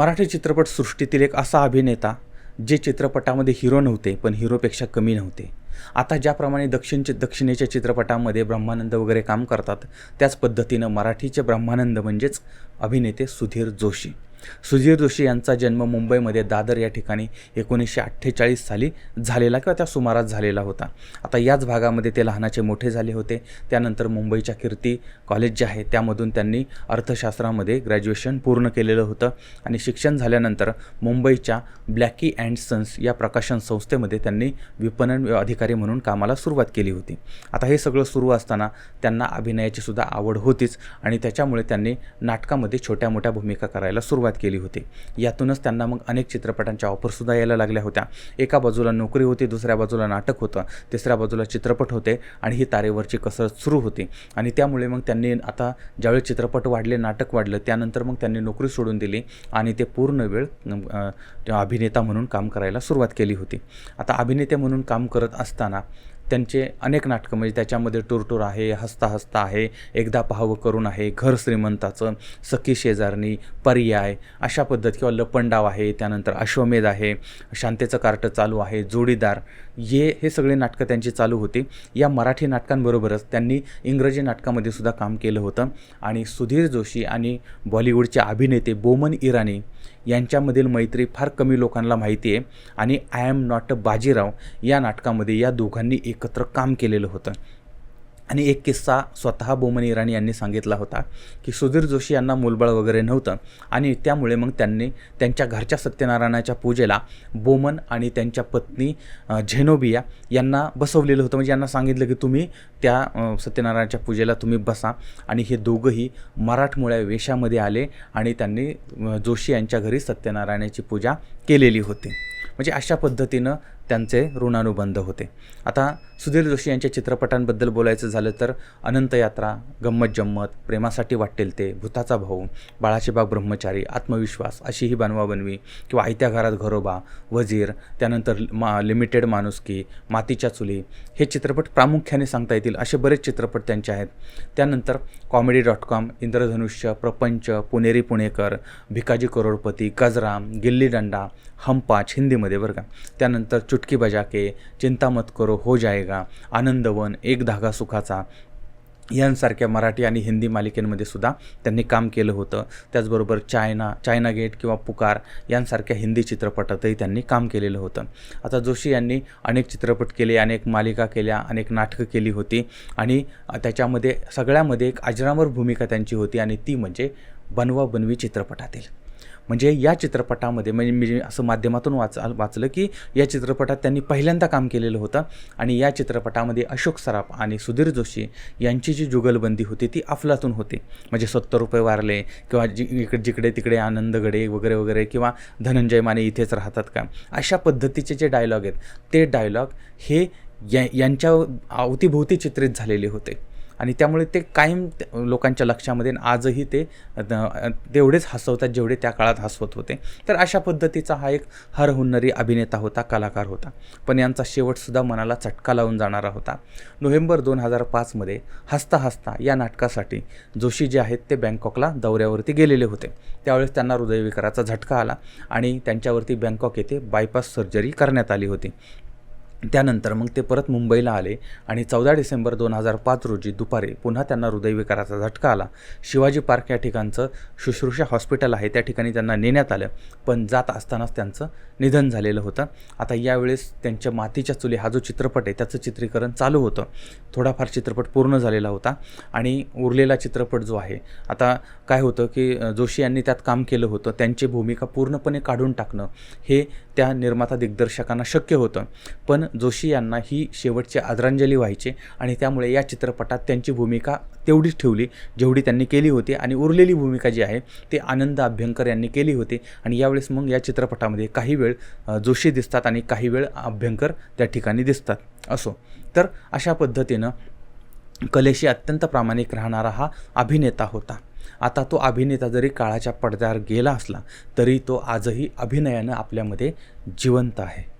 मराठी चित्रपटसृष्टीतील एक असा अभिनेता जे चित्रपटामध्ये हिरो नव्हते पण हिरोपेक्षा कमी नव्हते. आता ज्याप्रमाणे दक्षिणचे दक्षिणेच्या चित्रपटामध्ये ब्रह्मानंद वगैरे काम करतात त्याच पद्धतीनं मराठीचे ब्रह्मानंद म्हणजेच अभिनेते सुधीर जोशी. सुधीर जोशी यांचा जन्म मुंबईमध्ये दादर या ठिकाणी एकोणीसशे अठ्ठेचाळीस साली झालेला किंवा त्या सुमारास झालेला होता. आता याच भागामध्ये ते लहानाचे मोठे झाले होते. त्यानंतर मुंबईच्या कीर्ती कॉलेज जे आहे त्यामधून त्यांनी अर्थशास्त्रामध्ये ग्रॅज्युएशन पूर्ण केलेलं होतं आणि शिक्षण झाल्यानंतर मुंबईच्या ब्लॅकी अँड सन्स या प्रकाशन संस्थेमध्ये त्यांनी विपणन अधिकारी म्हणून कामाला सुरुवात केली होती. आता हे सगळं सुरू असताना त्यांना अभिनयाची सुद्धा आवड होतीच आणि त्याच्यामुळे त्यांनी नाटकामध्ये छोट्या मोठ्या भूमिका करायला सुरुवात केली होती. यातूनच त्यांना मग अनेक चित्रपटांच्या ऑफरसुद्धा यायला लागल्या होत्या. एका बाजूला नोकरी होती दुसऱ्या बाजूला नाटक होतं तिसऱ्या बाजूला चित्रपट होते आणि ही तारेवरची कसरत सुरू होती. आणि त्यामुळे मग त्यांनी आता ज्यावेळी चित्रपट वाढले नाटक वाढलं त्यानंतर मग त्यांनी नोकरी सोडून दिली आणि ते पूर्ण वेळ अभिनेता म्हणून काम करायला सुरुवात केली होती. आता अभिनेते म्हणून काम करत असताना त्यांचे अनेक नाटकं म्हणजे त्याच्यामध्ये टुरटूर आहे हसता हसता आहे एकदा पाहावं करून आहे घर श्रीमंताचं सखी शेजारणी पर्याय अशा पद्धत. किंवा लपंडाव आहे त्यानंतर अश्वमेध आहे शांतेचं कार्ट चालू आहे जोडीदार. ये हे सगळे नाटकं त्यांची चालू होती. या मराठी नाटकांबरोबरच त्यांनी इंग्रजी नाटकामध्ये सुद्धा काम केलं होतं. आणि सुधीर जोशी आणि बॉलिवूडचे अभिनेते बोमन इराणी यांच्यामधील मैत्री फार कमी लोकांना माहिती आहे. आणि I am not a Bajirao या नाटकामध्ये या दोघांनी एकत्र काम केलेलं होतं. आणि एक किस्सा स्वतः बोमन इराणी यांनी सांगितला होता की सुधीर जोशी यांना मूलबळ वगैरे नव्हतं आणि त्यामुळे मग त्यांनी त्यांच्या घरच्या सत्यनारायणाच्या पूजेला बोमन आणि त्यांच्या पत्नी झेनोबिया यांना बसवलेलं होतं. म्हणजे यांना सांगितलं की तुम्ही त्या सत्यनारायणाच्या पूजेला तुम्ही बसा आणि हे दोघंही मराठमोळ्या वेशामध्ये आले आणि त्यांनी जोशी यांच्या घरी सत्यनारायणाची पूजा केलेली होती. म्हणजे अशा पद्धतीनं त्यांचे ऋणानुबंध होते. आता सुधीर जोशी यांच्या चित्रपटांबद्दल बोलायचं झालं तर अनंत यात्रा गंमत जम्मत प्रेमासाठी वाटेल ते भूताचा भाऊ बाळाचे बाग ब्रह्मचारी आत्मविश्वास अशी ही बनवाबनवी किंवा आयत्या घरात घरोबा वजीर त्यानंतर मा लिमिटेड माणुसकी मातीच्या चुली हे चित्रपट प्रामुख्याने सांगता येतील असे बरेच चित्रपट त्यांचे आहेत. त्यानंतर कॉमेडी डॉट कॉम इंद्रधनुष्य प्रपंच पुणेरी पुणेकर भिकाजी करोडपती गजराम गिल्ली डंडा हम पाच हिंदीमध्ये बरं का. त्यानंतर चुट चुटकी बजा के चिंता मत करो हो जाएगा. आनंदवन एक धागा सुखाचा. यांसारख्या मराठी आणि हिंदी मालिकेंमध्ये सुद्धा त्यांनी काम केलं होतं. त्याचबरोबर चायना चायना गेट किंवा पुकार यांसारख्या हिंदी चित्रपटातही त्यांनी काम केलेलं होतं. आता जोशी यांनी अनेक चित्रपट केले अनेक मालिका केल्या अनेक नाटकं केली होती आणि त्याच्यामध्ये सगळ्यामध्ये एक अजरामर भूमिका त्यांची होती आणि ती म्हणजे बनवा बनवी चित्रपटातील. म्हणजे या चित्रपटामध्ये म्हणजे मी असं माध्यमातून वाच वाचलं की या चित्रपटात त्यांनी पहिल्यांदा काम केलेलं होतं आणि या चित्रपटामध्ये अशोक सराफ आणि सुधीर जोशी यांची जी जुगलबंदी होती ती अफलातून होती. म्हणजे सत्तर रुपये वारले किंवा जी इकडे जिकडे तिकडे आनंदगडे वगैरे वगैरे किंवा धनंजय माने इथेच राहतात का? अशा पद्धतीचे जे डायलॉग आहेत ते डायलॉग हे या यांच्या अवतीभोवती चित्रित झालेले होते. आणि त्यामुळे ते कायम लोकांच्या लक्षामध्ये आजही ते तेवढेच हसवतात जेवढे त्या काळात हसवत होते. तर अशा पद्धतीचा हा एक हरहुन्नरी अभिनेता होता कलाकार होता. पण यांचा शेवटसुद्धा मनाला चटका लावून जाणारा होता. नोव्हेंबर दोन हजार पाचमध्ये हसता हसता या नाटकासाठी जोशी जे आहेत ते बँकॉकला दौऱ्यावरती गेलेले होते. त्यावेळेस त्यांना हृदयविकाराचा झटका आला आणि त्यांच्यावरती बँकॉक येथे बायपास सर्जरी करण्यात आली होती. त्यानंतर मग ते परत मुंबईला आले आणि चौदा डिसेंबर दोन हजार पाच रोजी दुपारी पुन्हा त्यांना हृदयविकाराचा झटका आला. शिवाजी पार्क या ठिकाणचं शुश्रूषा हॉस्पिटल आहे त्या ठिकाणी त्यांना नेण्यात आलं. पण जात असतानाच त्यांचं निधन झालेलं होतं. आता यावेळेस त्यांच्या मातीच्या चुली हा जो चित्रपट आहे त्याचं चित्रीकरण चालू होतं. थोडाफार चित्रपट पूर्ण झालेला होता आणि उरलेला चित्रपट जो आहे आता काय होतं की जोशी यांनी त्यात काम केलं होतं. त्यांची भूमिका पूर्णपणे काढून टाकणं हे त्या निर्माता दिग्दर्शकांना शक्य होतं. पण जोशी यांना ही शेवटची आदरांजली व्हायची आणि त्यामुळे या चित्रपटात त्यांची भूमिका तेवढीच ठेवली जेवढी त्यांनी केली होती आणि उरलेली भूमिका जी आहे ती आनंद अभ्यंकर यांनी केली होती. आणि यावेळेस मग या चित्रपटामध्ये काही वेळ जोशी दिसतात आणि काही वेळ अभ्यंकर त्या ठिकाणी दिसतात. असो. तर अशा पद्धतीनं कलेशी अत्यंत प्रामाणिक राहणारा हा अभिनेता होता. आता तो अभिनेता जरी काळाच्या पडद्यावर गेला असला तरी तो आजही अभिनयानं आपल्यामध्ये जिवंत आहे.